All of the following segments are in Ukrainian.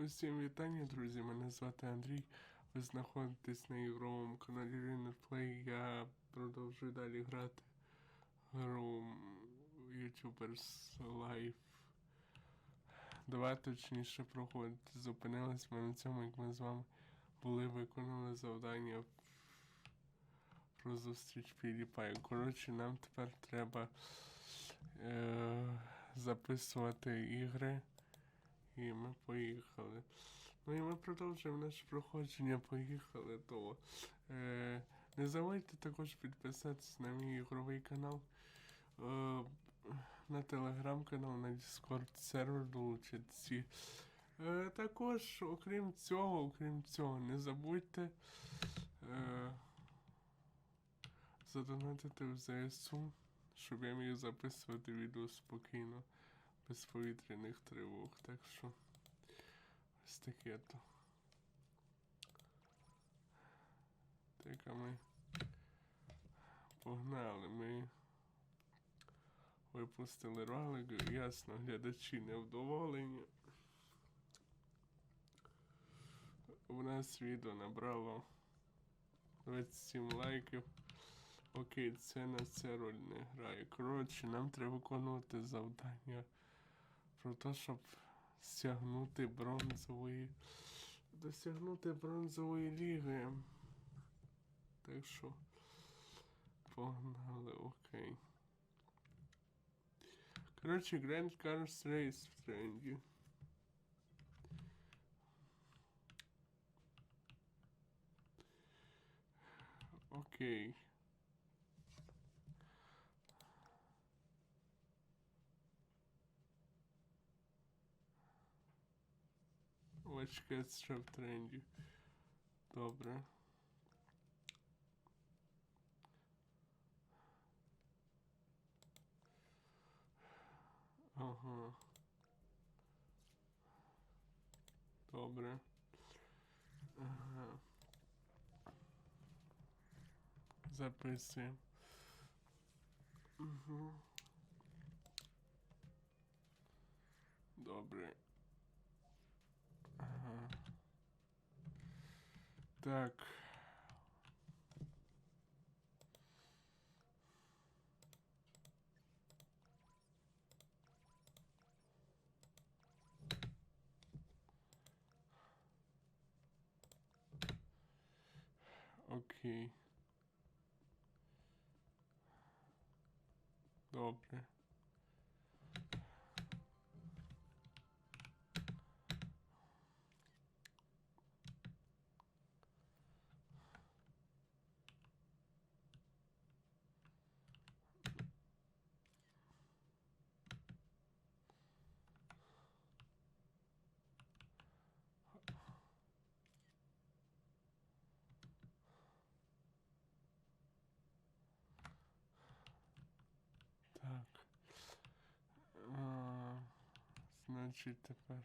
Усім вітання, друзі. Мене звати Андрій. Ви знаходитесь на ігровому каналі Play. Я продовжую далі грати гру YouTubers Live. Два точніше проходити. Зупинились ми на цьому, як ми з вами були, виконали завдання про зустріч PewDiePie. Коротше, нам тепер треба е- записувати ігри. І ми поїхали. Ну і ми продовжуємо наше проходження. Поїхали. То е, не забудьте також підписатись на мій ігровий канал. Е, на телеграм-канал, на Discord сервер долучитися. Е, також, окрім цього, окрім цього, не забудьте е, задонатити в ЗСУ, щоб я міг записувати відео спокійно без повітряних тривог. Так що ось таке то. Так, а ми погнали. Ми випустили ролик, ясно, глядачі невдоволені. У нас відео набрало 27 лайків. Окей, це на це роль не грає. Коротше, нам треба виконувати завдання про те, щоб стягнути бронзової. Досягнути бронзової ліги. Так що погнали, окей. Коротше, Grand Cars Race в тренді. Окей. Очки ще в тренді. Добре. Ага. Добре. Ага. Записуємо. Угу. Добре. Ага. Так. Окей. Добре. Так. А, значить тепер.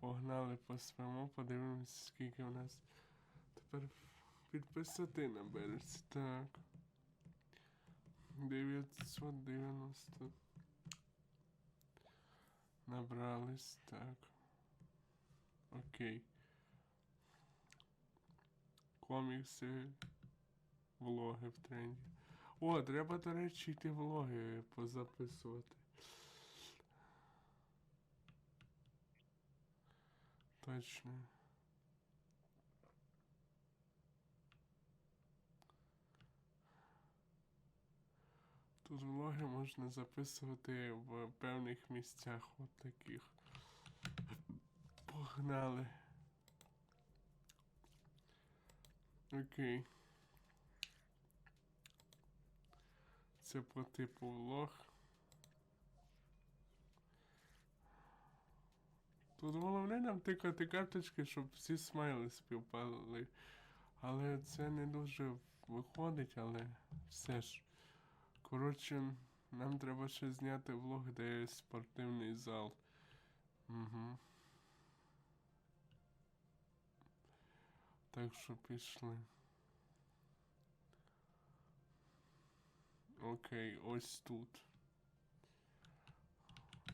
Погнали по своєму, подивимося, скільки у нас тепер підписати набереться. Так. 990. Набрались, так. Окей. Комікси, влоги в тренді. О, треба, до речі, йти влоги позаписувати. Точно. Тут влоги можна записувати в певних місцях от таких. Погнали. Окей. Це по типу влог. Тут головне нам тикати карточки, щоб всі смайли співпали. Але це не дуже виходить, але все ж. Коротше, нам треба ще зняти влог, де є спортивний зал. Угу. Так що пішли. Окей, ось тут.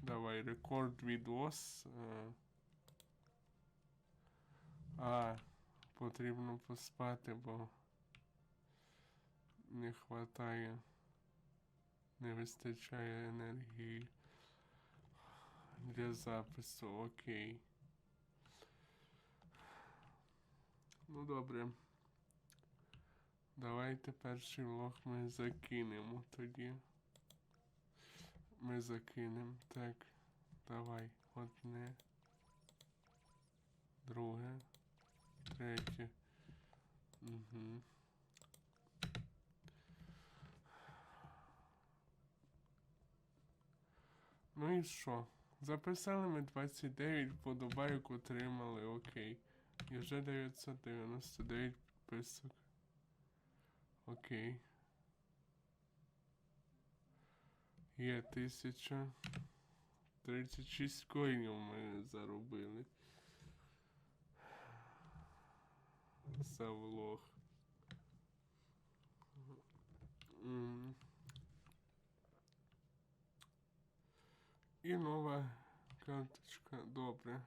Давай, рекорд відос. е. А, потрібно поспати, бо не хватає. Не вистачає енергії для запису, окей. Ну добре. Давайте перший влог ми закинемо тоді. Ми закинемо. Так. Давай. Одне. Друге. Третє. Угу. Ну і що? Записали ми 29 вподобайок отримали, окей. І вже 999 підписок. Окей. Є 1036 коїнів ми заробили. За. І нова карточка. Добре.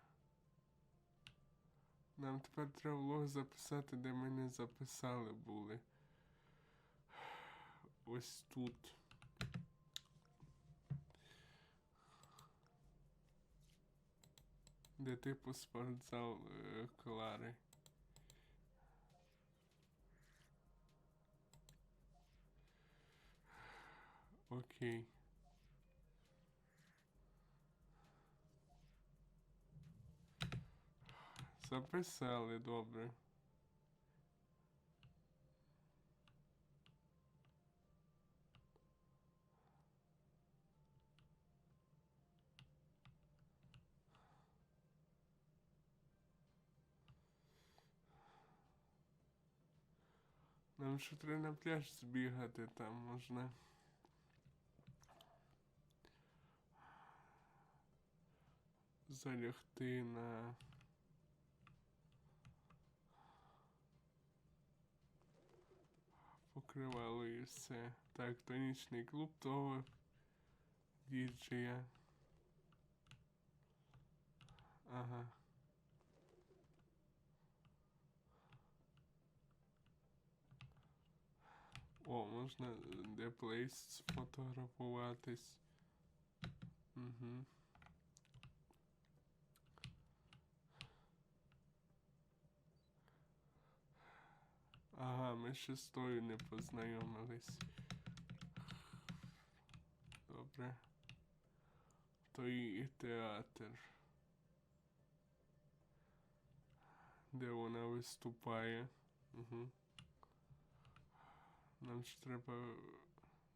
Нам тепер треба влог записати, де ми не записали були. Ось тут. Де типу спортзал е, Клари. Окей. Записали добре. Нам ще треба на пляж збігати, там можна. Залягти на. Покривало і все. Так, то нічний клуб того діджея. Ага. О, можна е, де плейс сфотографуватись. Угу. Ага, ми ще з тою не познайомились. Добре. То і театр. Де вона виступає. Угу. Нам ж треба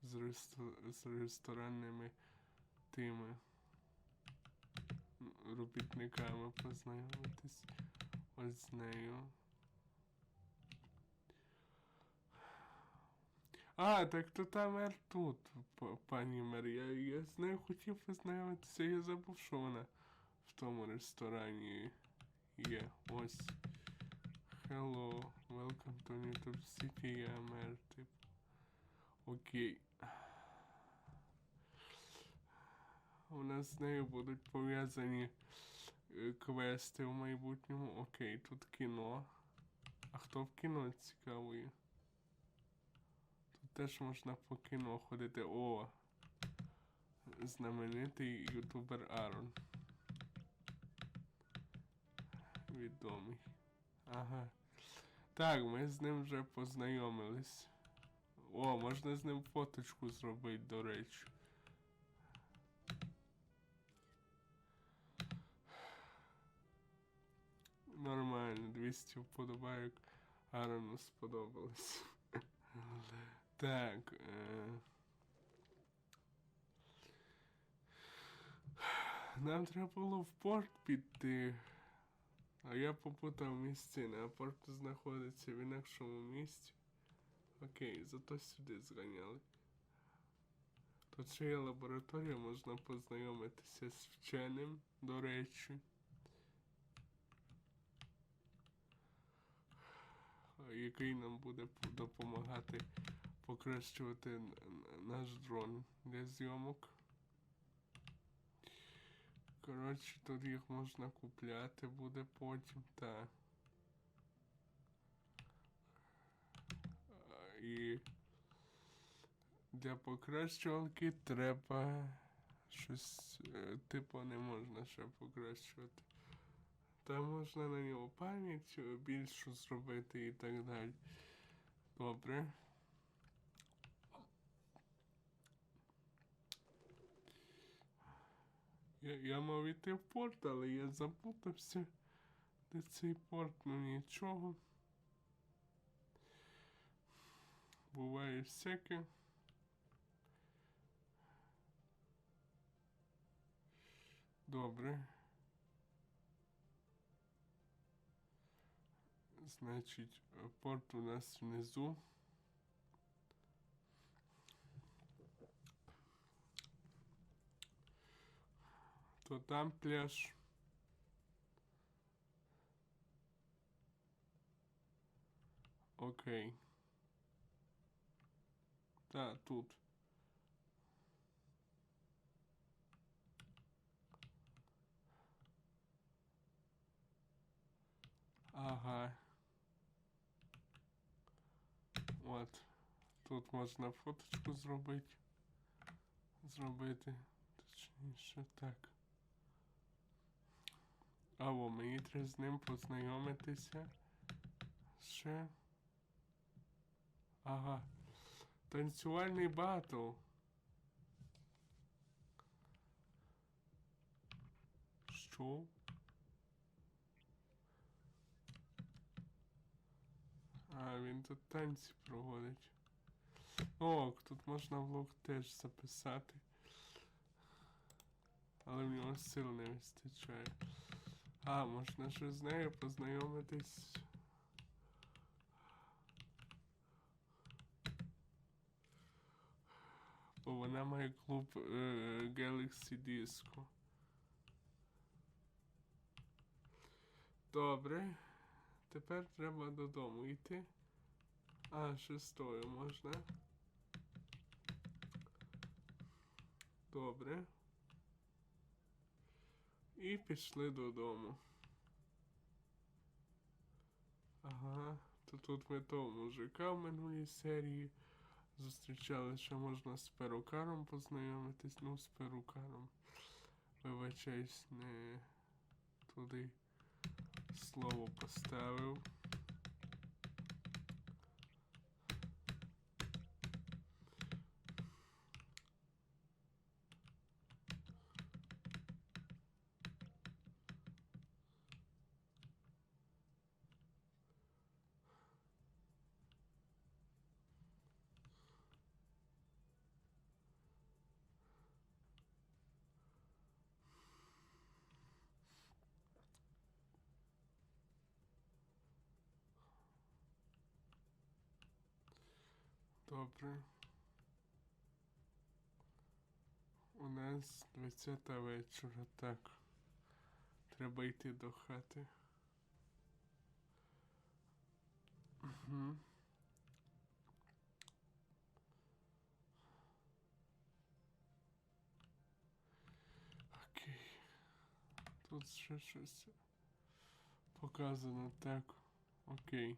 з, ресто- з ресторанними тими робітниками познайомитись. Ось з нею. А, так то та мер тут, пані мер. Я, я з нею хотів познайомитися, я забув, що вона в тому ресторані є. Ось. Hello, welcome to YouTube City, я мер, типу. Окей. У нас з нею будуть пов'язані квести в майбутньому. Окей, тут кіно. А хто в кіно цікавий? Тут теж можна по кіно ходити. О! Знаменитий ютубер Арон. Відомий. Ага. Так, ми з ним вже познайомились. О, можна з ним фоточку зробити, до речі. Нормально, 200 вподобайок. Арону сподобалось. Так. Е... Нам треба було в порт піти. А я попутав місцини, а порт знаходиться в інакшому місці. Окей, зато сюди зганяли. Тут ще є лабораторія, можна познайомитися з вченим, до речі. Який нам буде допомагати покращувати наш дрон для зйомок. Коротше, тут їх можна купляти буде потім, так. І для покращувалки треба щось, е, типу, не можна ще покращувати. Та можна на нього пам'ять більшу зробити і так далі. Добре. Я, я мав іти в порт, але я запутався. Де цей порт, ну нічого. Буває всяке. Добре. Значить, порт у нас внизу. То там пляж. Окей. Та, тут. Ага. От. Тут можна фоточку зробити. Зробити. Точніше, так. Або мені треба з ним познайомитися. Ще. Ага. Танцювальний батл. Що? А, він тут танці проводить. О, тут можна влог теж записати. Але в нього сил не вистачає. А, можна ще з нею познайомитись. Вона клуб е, Galaxy Disco. Добре. Тепер треба додому йти. А, шестою можна. Добре. І пішли додому. Ага, то тут ми того мужика в минулій серії зустрічали, що можна з перукаром познайомитись. Ну, з перукаром. Вибачаюсь, не туди слово поставив. Добре. У нас 20 вечора, так. Треба йти до хати. Угу. Окей. Тут ще щось показано, так. Окей.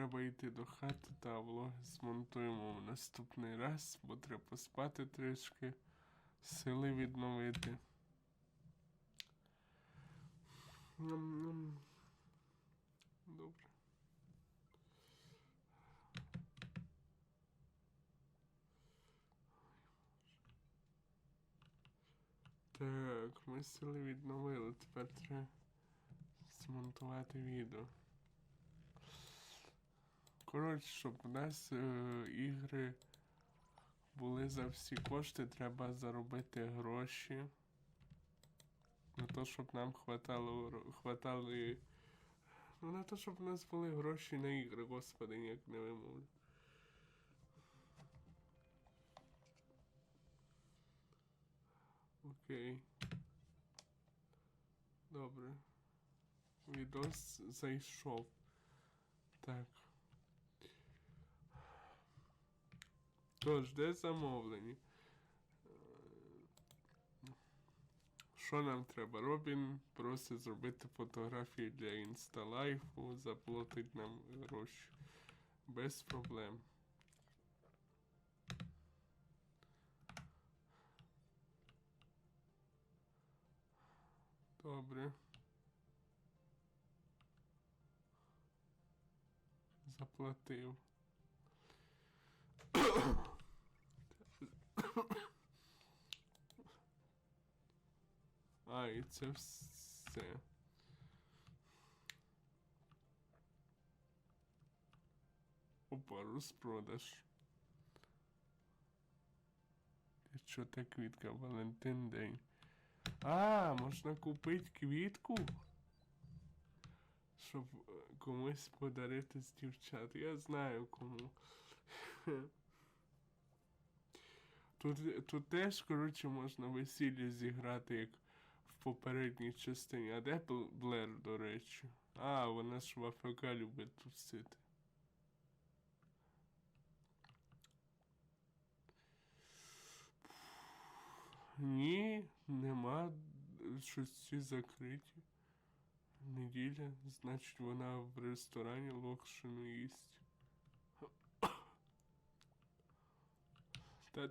Треба йти до хати та влоги змонтуємо в наступний раз, бо треба поспати трішки, сили відновити. Добре. Так, ми сили відновили, тепер треба змонтувати відео. Коротше, щоб у нас е, ігри були за всі кошти, треба заробити гроші. На то, щоб нам хватало, хватали. Ну, на то, щоб у нас були гроші на ігри, господи, ніяк не вимовлю. Окей. Добре. відос зайшов. Так. Тож, де замовлені? Що нам треба? Робін просить зробити фотографії для інсталайфу, заплатить нам гроші. Без проблем. Добре. Заплатив. А, і це все. Опа, розпродаж. Що та квітка? Валентин день. А, можна купити квітку? Щоб е, комусь подарити з дівчат. Я знаю кому. Тут, тут теж, коротше, можна весілля зіграти, як в попередній частині. А де Блер, до речі? А, вона ж в АФК любить тусити. Ні, нема. Щось всі закриті. Неділя, значить вона в ресторані локшину їсть. Та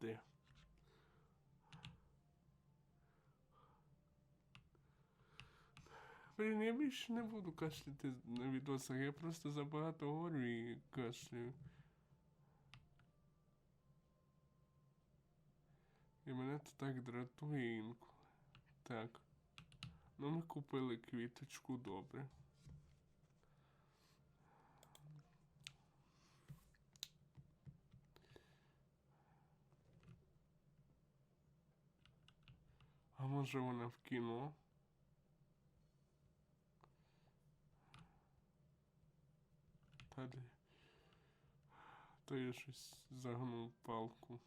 де? Блін, я більше не буду кашляти на відосах, я просто забагато говорю і кашлюю. І мене це так дратує інколи. Так. Ну ми купили квіточку добре. Може вона в кіно? Та? То я щось загнув палку.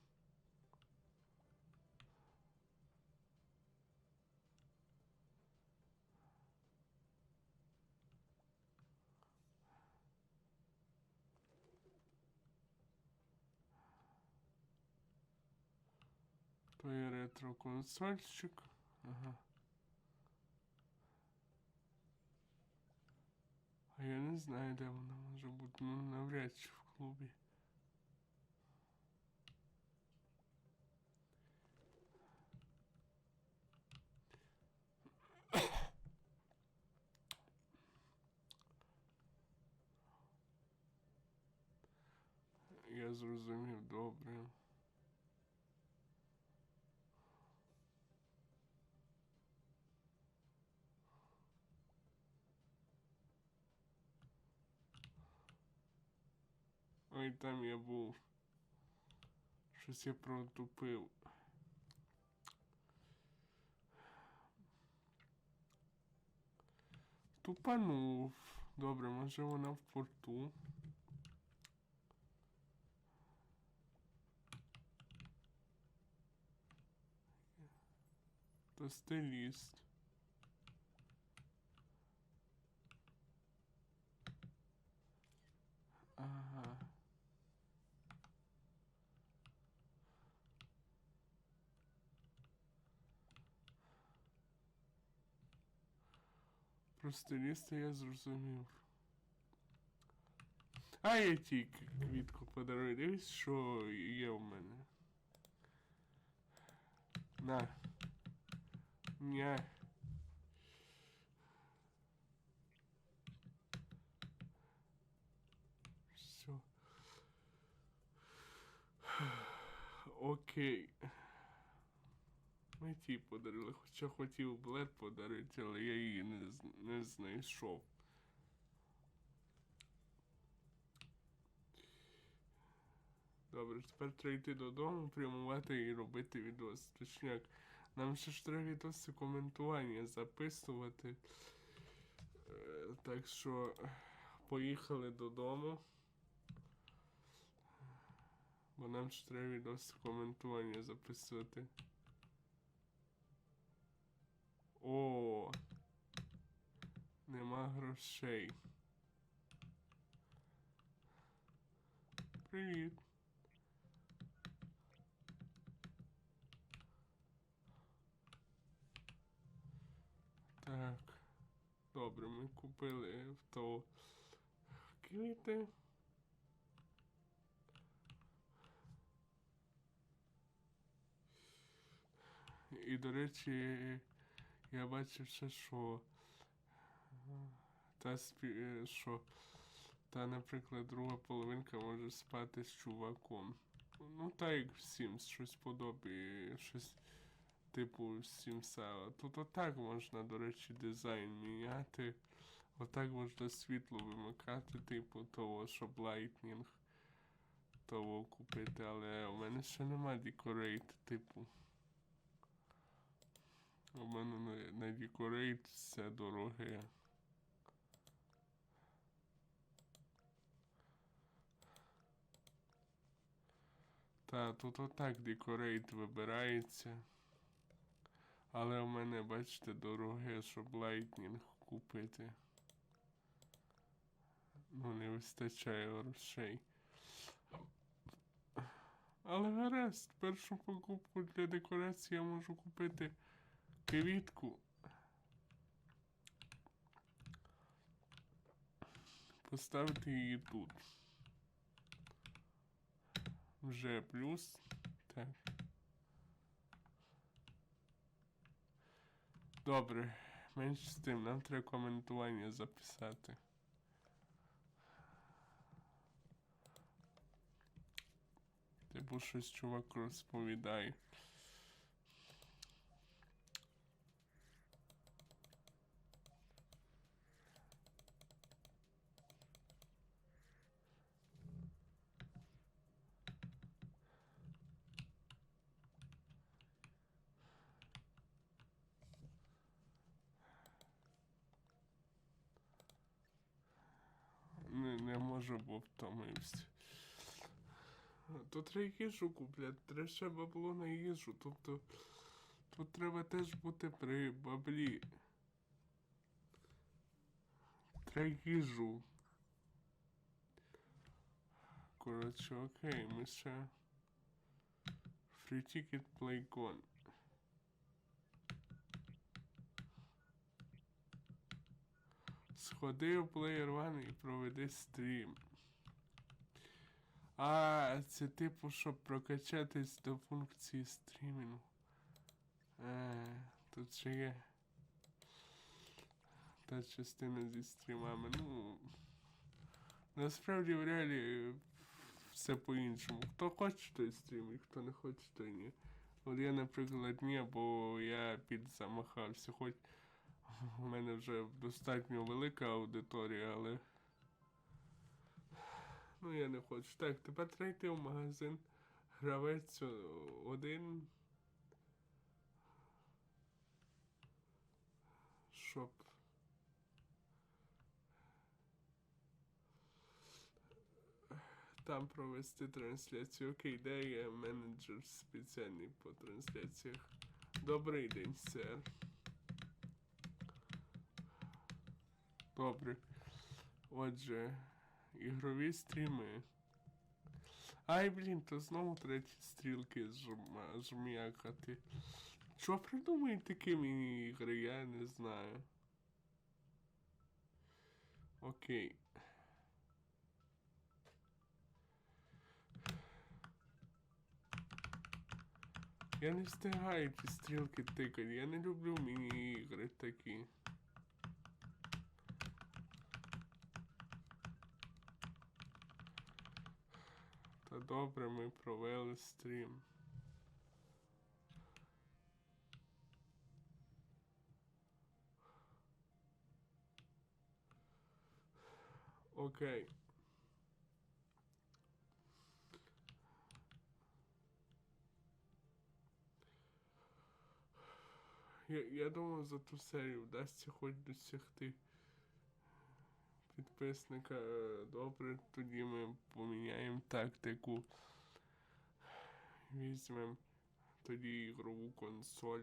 То є ретро консольчик. Ага. А я не знаю, де вона може бути. Ну, навряд чи в клубі. Я зрозумів, добре. Ой, там я був. Щось я протупив. Тупанув. Добре, може вона в порту. То стиліст. Про стиліста я зрозумів. А я тільки квітку подарую. Дивись, що є в мене. На. Ня. Все. Окей. Ми ті подарили, хоча хотів блед подарити, але я її не, не знайшов. Добре, тепер треба йти додому, прямувати і робити відос. Точняк. Нам ще ж треба відоси коментування записувати. Е, Так що поїхали додому. Бо нам ще треба відоси коментування записувати. О. Нема грошей. Привіт. Так. Добре, ми купили в то квіти. І, до речі, я бачив ще, що та спі... е, що та, наприклад, друга половинка може спати з чуваком. Ну, так як в Sims, щось подобі, щось типу Сімса. Тут отак можна, до речі, дизайн міняти. Отак можна світло вимикати, типу того, щоб лайтнінг того купити, але у мене ще нема декорейт, типу. У мене на, на декорейт все дороге. Та, тут отак декорейт вибирається. Але у мене, бачите, дороге, щоб лайтнінг купити. Ну, не вистачає грошей. Але гаразд, першу покупку для декорації я можу купити квітку. Поставити її тут. Вже плюс. Так. Добре, менш з тим, нам треба коментування записати. Типу щось чувак розповідає. Можу, бо втомився. Тут треба їжу купляти, треба ще бабло на їжу. Тобто тут треба теж бути при баблі. Треба їжу. Коротше, окей, ми ще. Free ticket play gone. Сходи в Player One і проведи стрім. А, це типу, щоб прокачатись до функції стрімінгу. Е, тут ще є. Та частина зі стрімами. Ну. Насправді в реалі все по-іншому. Хто хоче, той стрімить, хто не хоче, той ні. От я, наприклад, ні, бо я підзамахався, хоч у мене вже достатньо велика аудиторія, але. Ну, я не хочу. Так, тепер треба йти в магазин. Гравець один. Щоб. Там провести трансляцію. Окей, де є менеджер спеціальний по трансляціях. Добрий день, сер. Добре. Отже, ігрові стріми. Ай, блін, то знову треті стрілки жмякати. Що придумають такі міні-ігри, я не знаю. Окей. Я не встигаю ті стрілки тикати, я не люблю міні-ігри такі. Добре, ми провели стрім. Окей. Я, я думаю, за ту серію вдасться хоч досягти підписника. Е, Добре, тоді ми поміняємо тактику. Візьмемо тоді ігрову консоль.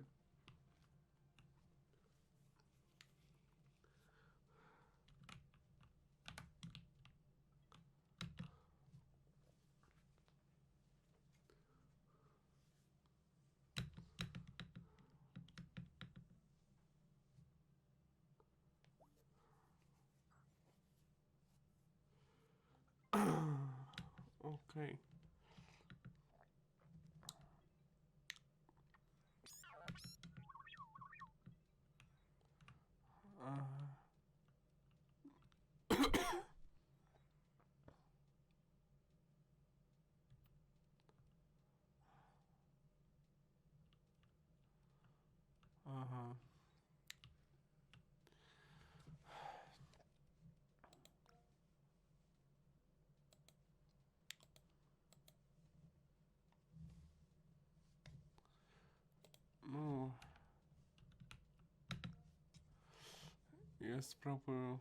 Окей. Ага. Ага. Ну. Я спробую.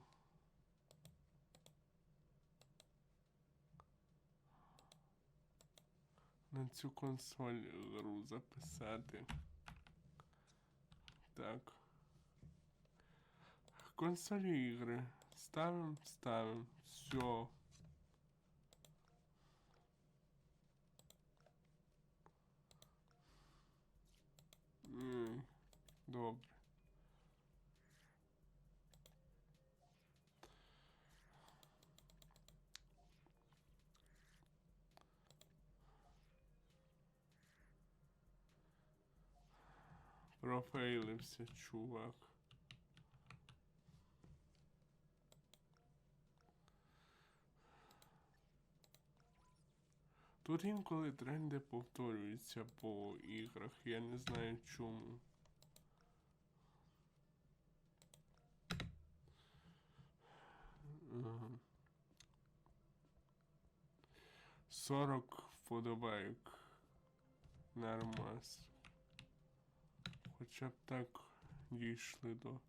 На цю консоль гру записати. Так. Консолі ігри. Ставим, ставим. Все. Добре. Профейлився, чувак. Тут інколи тренди повторюються по іграх, я не знаю чому. Ага. 40 вподобайок. Нормас. Хоча б так дійшли до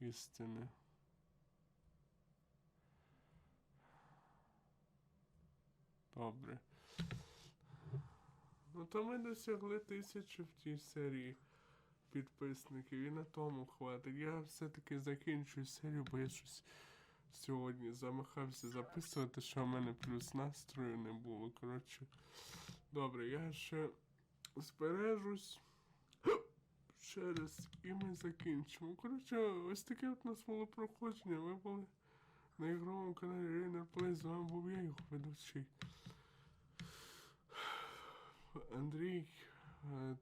істини. Добре. Ну то ми досягли тисячі в тій серії підписників і на тому хватить. Я все-таки закінчую серію, бо я щось сьогодні замахався записувати, що в мене плюс настрою не було. Коротше, добре, я ще збережусь ще раз і ми закінчимо. Коротше, ось таке от у нас було проходження. Ви були на ігровому каналі Rainer Play. З вами був я, його ведучий. Андрій, е,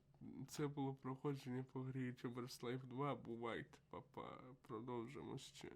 це було проходження по грі Тюберслайв 2. Бувайте, папа. Продовжимо ще.